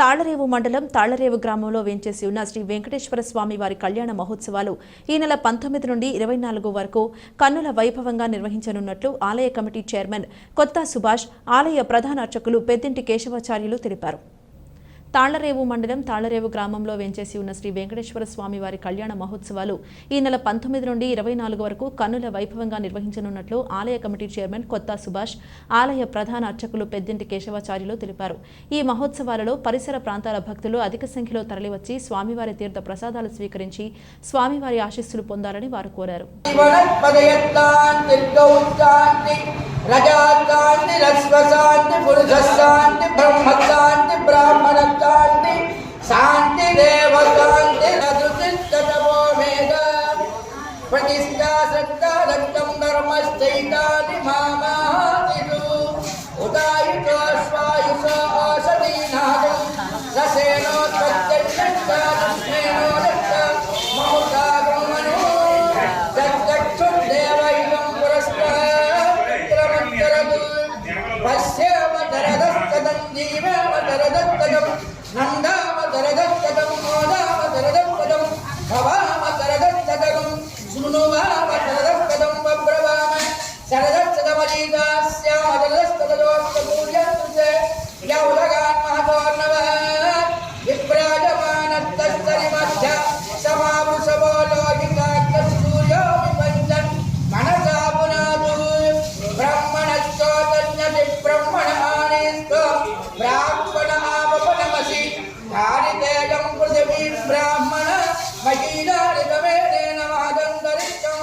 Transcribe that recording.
తాళరేవు మండలం తాళరేవు గ్రామంలో వేంచేసి ఉన్న శ్రీ వెంకటేశ్వర స్వామి వారి కళ్యాణ మహోత్సవాలు ఈ నెల పంతొమ్మిది నుండి ఇరవై నాలుగు వరకు కన్నుల వైభవంగా నిర్వహించనున్నట్లు ఆలయ కమిటీ చైర్మన్ కొత్త సుభాష్ ఆలయ ప్రధాన అర్చకులు పెద్దింటి కేశవాచార్యులు తెలిపారు. తాళ్ళరేవు మండలం తాళ్ళరేవు గ్రామంలో వెంచేసి ఉన్న శ్రీ వెంకటేశ్వర స్వామి వారి కళ్యాణ మహోత్సవాలు ఈ నెల పంతొమ్మిది నుండి ఇరవై నాలుగు వరకు కన్నుల వైభవంగా నిర్వహించనున్నట్లు ఆలయ కమిటీ చైర్మన్ కొత్త సుభాష్ ఆలయ ప్రధాన అర్చకులు పెద్దింటి కేశవాచార్యులు తెలిపారు. ఈ మహోత్సవాలలో పరిసర ప్రాంతాల భక్తులు అధిక సంఖ్యలో తరలివచ్చి స్వామివారి తీర్థ ప్రసాదాలు స్వీకరించి స్వామివారి ఆశీస్సులు పొందాలని వారు కోరారు. రజాశాంతి రస్వశాంతి పురుషశాంతి ప్రతిష్టా సత్తా రక్తం ధర్మశ్చైతాని మామాదిలు ఉదాయుతో స్వాయుష ఓషధీనాదం రసేనోత్పత్తిర్నష్టాస్మేనో రక్త మౌతాగమనో తచ్చక్షుర్దేవైవం పురస్కారమంతరదు పశ్యావతరదస్తదం జీవావతరదత్తదం నందావతరదత్తదం మోదా భండారి గవేడే నమ గంధరిష్టం